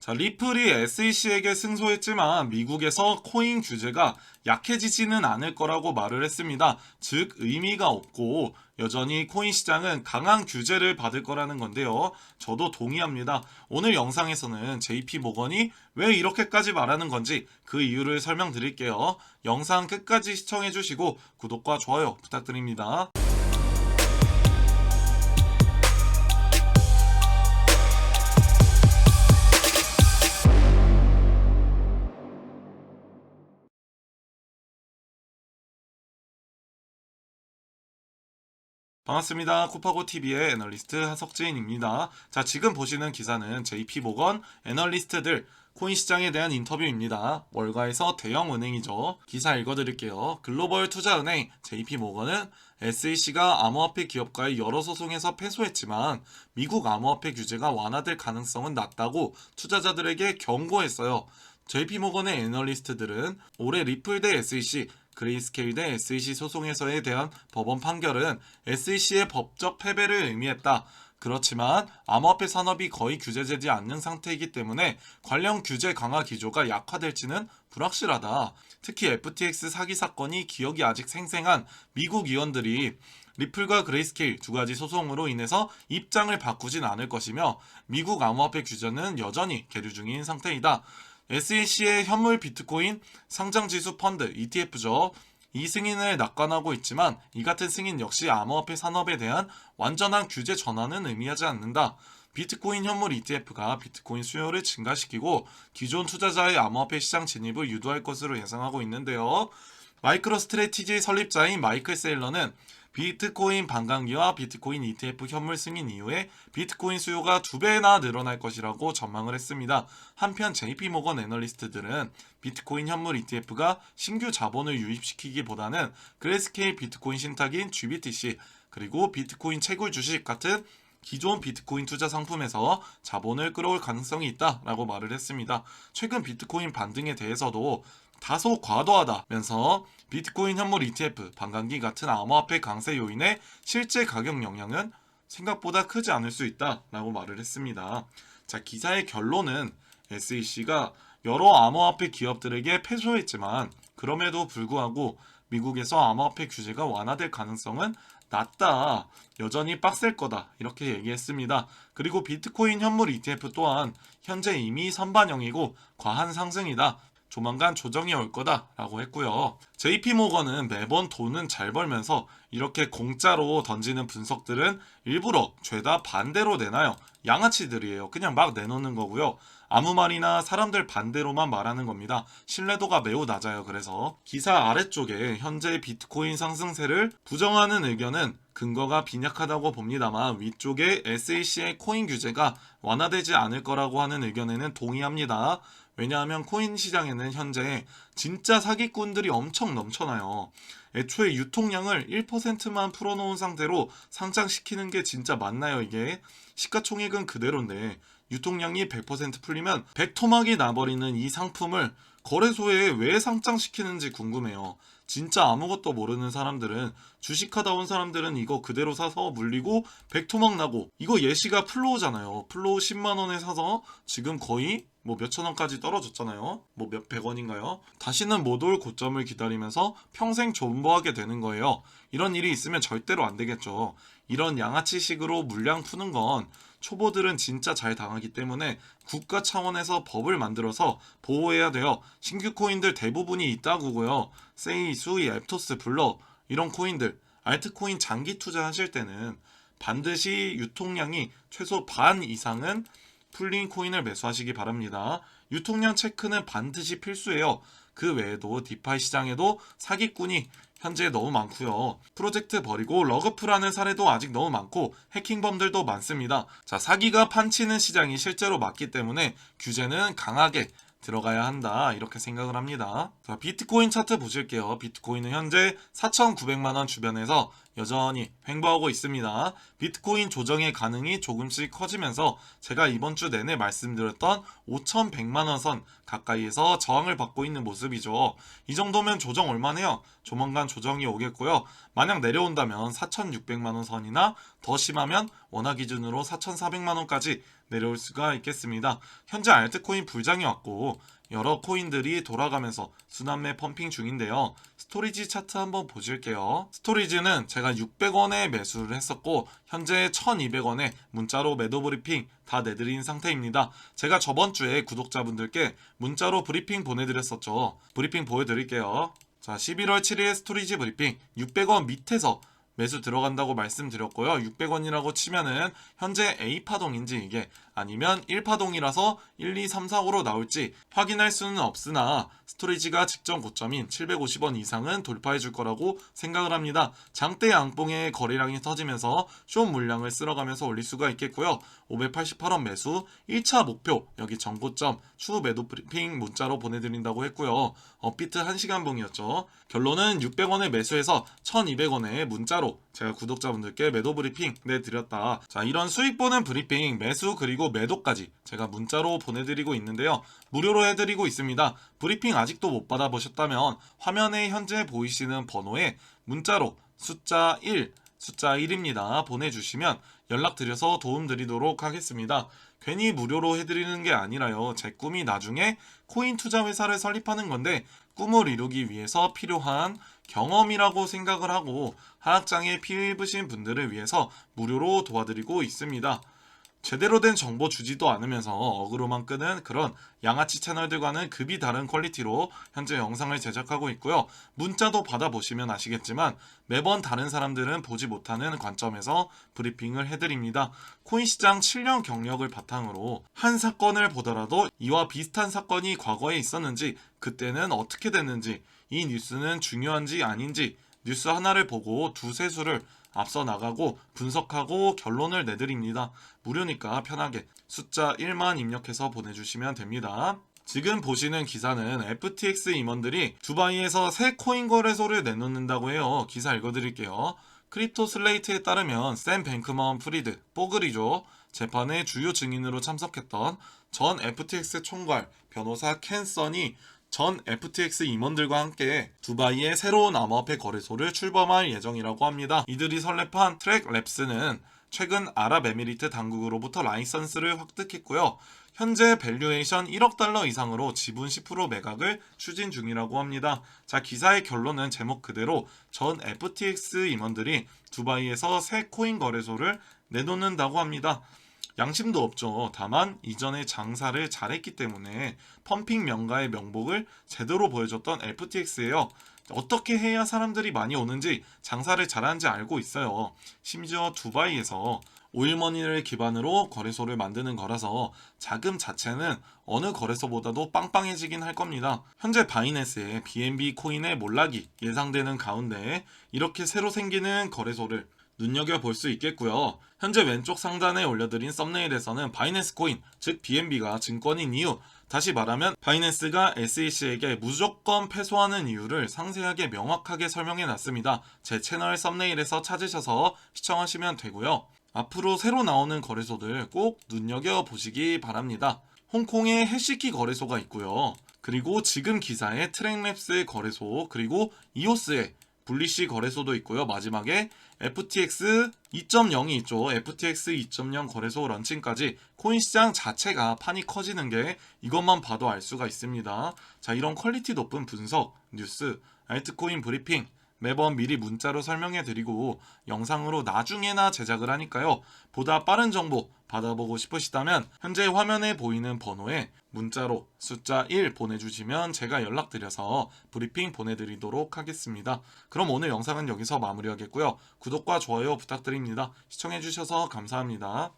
자, 리플이 SEC에게 승소했지만 미국에서 코인 규제가 약해지지는 않을 거라고 말을 했습니다. 즉, 의미가 없고 여전히 코인 시장은 강한 규제를 받을 거라는 건데요. 저도 동의합니다. 오늘 영상에서는 JP 모건이 왜 이렇게까지 말하는 건지 그 이유를 설명드릴게요. 영상 끝까지 시청해주시고 구독과 좋아요 부탁드립니다. 반갑습니다. 코파고 TV의 애널리스트 하석재인입니다. 자, 지금 보시는 기사는 JP 모건 애널리스트들 코인 시장에 대한 인터뷰입니다. 월가에서 대형 은행이죠. 기사 읽어드릴게요. 글로벌 투자은행 JP 모건은 SEC가 암호화폐 기업과의 여러 소송에서 패소했지만 미국 암호화폐 규제가 완화될 가능성은 낮다고 투자자들에게 경고했어요. JP 모건의 애널리스트들은 올해 리플 대 SEC 그레이스케일 대 SEC 소송에서에 대한 법원 판결은 SEC의 법적 패배를 의미했다. 그렇지만 암호화폐 산업이 거의 규제되지 않는 상태이기 때문에 관련 규제 강화 기조가 약화될지는 불확실하다. 특히 FTX 사기 사건이 기억이 아직 생생한 미국 의원들이 리플과 그레이스케일 두 가지 소송으로 인해서 입장을 바꾸진 않을 것이며 미국 암호화폐 규제는 여전히 계류 중인 상태이다. SEC의 현물 비트코인 상장 지수 펀드 ETF죠. 이 승인을 낙관하고 있지만 이 같은 승인 역시 암호화폐 산업에 대한 완전한 규제 전환은 의미하지 않는다. 비트코인 현물 ETF가 비트코인 수요를 증가시키고 기존 투자자의 암호화폐 시장 진입을 유도할 것으로 예상하고 있는데요. 마이크로 스트레티지 설립자인 마이클 세일러는 비트코인 반감기와 비트코인 ETF 현물 승인 이후에 비트코인 수요가 두 배나 늘어날 것이라고 전망을 했습니다. 한편 JP 모건 애널리스트들은 비트코인 현물 ETF가 신규 자본을 유입시키기보다는 그레스케일 비트코인 신탁인 GBTC 그리고 비트코인 채굴 주식 같은 기존 비트코인 투자 상품에서 자본을 끌어올 가능성이 있다라고 말을 했습니다. 최근 비트코인 반등에 대해서도 다소 과도하다면서 비트코인 현물 ETF, 반감기 같은 암호화폐 강세 요인의 실제 가격 영향은 생각보다 크지 않을 수 있다라고 말을 했습니다. 자, 기사의 결론은 SEC가 여러 암호화폐 기업들에게 패소했지만 그럼에도 불구하고 미국에서 암호화폐 규제가 완화될 가능성은 낮다. 여전히 빡셀 거다. 이렇게 얘기했습니다. 그리고 비트코인 현물 ETF 또한 현재 이미 선반영이고 과한 상승이다. 조만간 조정이 올 거다라고 했고요. JP 모건은 매번 돈은 잘 벌면서 이렇게 공짜로 던지는 분석들은 일부러 죄다 반대로 내나요. 양아치들이에요. 그냥 막 내놓는 거고요. 아무 말이나 사람들 반대로만 말하는 겁니다. 신뢰도가 매우 낮아요. 그래서 기사 아래쪽에 현재 비트코인 상승세를 부정하는 의견은 근거가 빈약하다고 봅니다만 위쪽에 SAC의 코인 규제가 완화되지 않을 거라고 하는 의견에는 동의합니다. 왜냐하면 코인 시장에는 현재 진짜 사기꾼들이 엄청 넘쳐나요. 애초에 유통량을 1%만 풀어놓은 상태로 상장시키는 게 진짜 맞나요, 이게? 시가총액은 그대로인데, 유통량이 100% 풀리면 100토막이 나버리는 이 상품을 거래소에 왜 상장시키는지 궁금해요. 진짜 아무것도 모르는 사람들은 주식하다 온 사람들은 이거 그대로 사서 물리고 100토막 나고 이거 예시가 플로우잖아요. 플로우 10만 원에 사서 지금 거의 뭐 몇천 원까지 떨어졌잖아요. 뭐 몇백 원인가요? 다시는 못 올 고점을 기다리면서 평생 존버하게 되는 거예요. 이런 일이 있으면 절대로 안 되겠죠. 이런 양아치식으로 물량 푸는 건 초보들은 진짜 잘 당하기 때문에 국가 차원에서 법을 만들어서 보호해야 돼요. 신규 코인들 대부분이 있다고요. 세이, 수이, 앱토스, 블러 이런 코인들 알트코인 장기 투자하실 때는 반드시 유통량이 최소 반 이상은 풀린 코인을 매수하시기 바랍니다. 유통량 체크는 반드시 필수예요. 그 외에도 디파이 시장에도 사기꾼이 현재 너무 많고요. 프로젝트 버리고 러그풀하는 사례도 아직 너무 많고 해킹범들도 많습니다. 자, 사기가 판치는 시장이 실제로 맞기 때문에 규제는 강하게 들어가야 한다 이렇게 생각을 합니다. 자, 비트코인 차트 보실게요. 비트코인은 현재 4,900만 원 주변에서 여전히 횡보하고 있습니다. 비트코인 조정의 가능이 조금씩 커지면서 제가 이번 주 내내 말씀드렸던 5,100만 원 선 가까이에서 저항을 받고 있는 모습이죠. 이 정도면 조정 올만해요. 조만간 조정이 오겠고요. 만약 내려온다면 4,600만 원 선이나 더 심하면 원화 기준으로 4,400만 원까지 내려올 수가 있겠습니다. 현재 알트코인 불장이 왔고 여러 코인들이 돌아가면서 순환매 펌핑 중인데요. 스토리지 차트 한번 보실게요. 스토리지는 제가 600원에 매수를 했었고 현재 1200원에 문자로 매도 브리핑 다 내드린 상태입니다. 제가 저번 주에 구독자분들께 문자로 브리핑 보내드렸었죠. 브리핑 보여드릴게요. 자, 11월 7일 스토리지 브리핑 600원 밑에서 매수 들어간다고 말씀드렸고요. 600원이라고 치면은 현재 A파동인지 이게 아니면 1파동이라서 1, 2, 3, 4, 5로 나올지 확인할 수는 없으나 스토리지가 직전 고점인 750원 이상은 돌파해 줄 거라고 생각을 합니다. 장대 양봉의 거래량이 터지면서 숏 물량을 쓸어가면서 올릴 수가 있겠고요. 588원 매수 1차 목표 여기 전고점 추후 매도 브리핑 문자로 보내드린다고 했고요. 업비트 1시간 봉이었죠. 결론은 600원에 매수해서 1200원에 문자로 제가 구독자분들께 매도 브리핑 내드렸다. 자 이런 수익 보는 브리핑 매수 그리고 매도까지 제가 문자로 보내드리고 있는데요. 무료로 해드리고 있습니다. 브리핑 아직도 못 받아보셨다면 화면에 현재 보이시는 번호에 문자로 숫자 1 숫자 1입니다. 보내주시면 연락드려서 도움드리도록 하겠습니다. 괜히 무료로 해드리는 게 아니라요. 제 꿈이 나중에 코인 투자 회사를 설립하는 건데 꿈을 이루기 위해서 필요한 경험이라고 생각을 하고 하락장에 피해 입으신 분들을 위해서 무료로 도와드리고 있습니다. 제대로 된 정보 주지도 않으면서 어그로만 끄는 그런 양아치 채널들과는 급이 다른 퀄리티로 현재 영상을 제작하고 있고요. 문자도 받아보시면 아시겠지만 매번 다른 사람들은 보지 못하는 관점에서 브리핑을 해드립니다. 코인 시장 7년 경력을 바탕으로 한 사건을 보더라도 이와 비슷한 사건이 과거에 있었는지 그때는 어떻게 됐는지 이 뉴스는 중요한지 아닌지 뉴스 하나를 보고 두세 수를 앞서 나가고 분석하고 결론을 내드립니다. 무료니까 편하게 숫자 1만 입력해서 보내주시면 됩니다. 지금 보시는 기사는 FTX 임원들이 두바이에서 새 코인 거래소를 내놓는다고 해요. 기사 읽어드릴게요. 크립토 슬레이트에 따르면 샘 뱅크먼 프리드, 뽀글이죠. 재판의 주요 증인으로 참석했던 전 FTX 총괄 변호사 켄 선이 전 FTX 임원들과 함께 두바이의 새로운 암호화폐 거래소를 출범할 예정이라고 합니다. 이들이 설립한 트랙 랩스는 최근 아랍에미리트 당국으로부터 라이선스를 획득했고요. 현재 밸류에이션 1억 달러 이상으로 지분 10% 매각을 추진 중이라고 합니다. 자, 기사의 결론은 제목 그대로 전 FTX 임원들이 두바이에서 새 코인 거래소를 내놓는다고 합니다. 양심도 없죠. 다만 이전에 장사를 잘했기 때문에 펌핑 명가의 명복을 제대로 보여줬던 FTX예요. 어떻게 해야 사람들이 많이 오는지 장사를 잘하는지 알고 있어요. 심지어 두바이에서 오일머니를 기반으로 거래소를 만드는 거라서 자금 자체는 어느 거래소보다도 빵빵해지긴 할 겁니다. 현재 바이낸스의 BNB 코인의 몰락이 예상되는 가운데 이렇게 새로 생기는 거래소를 눈여겨볼 수 있겠고요. 현재 왼쪽 상단에 올려드린 썸네일에서는 바이낸스 코인, 즉 BNB가 증권인 이유, 다시 말하면 바이낸스가 SEC에게 무조건 패소하는 이유를 상세하게 명확하게 설명해 놨습니다. 제 채널 썸네일에서 찾으셔서 시청하시면 되고요. 앞으로 새로 나오는 거래소들 꼭 눈여겨보시기 바랍니다. 홍콩에 해시키 거래소가 있고요. 그리고 지금 기사에 트랙랩스 거래소, 그리고 이오스의 분리시 거래소도 있고요. 마지막에 FTX 2.0이 있죠. FTX 2.0 거래소 런칭까지 코인 시장 자체가 판이 커지는 게 이것만 봐도 알 수가 있습니다. 자, 이런 퀄리티 높은 분석, 뉴스, 알트코인 브리핑 매번 미리 문자로 설명해 드리고 영상으로 나중에나 제작을 하니까요. 보다 빠른 정보 받아보고 싶으시다면 현재 화면에 보이는 번호에 문자로 숫자 1 보내주시면 제가 연락드려서 브리핑 보내드리도록 하겠습니다. 그럼 오늘 영상은 여기서 마무리하겠고요. 구독과 좋아요 부탁드립니다. 시청해주셔서 감사합니다.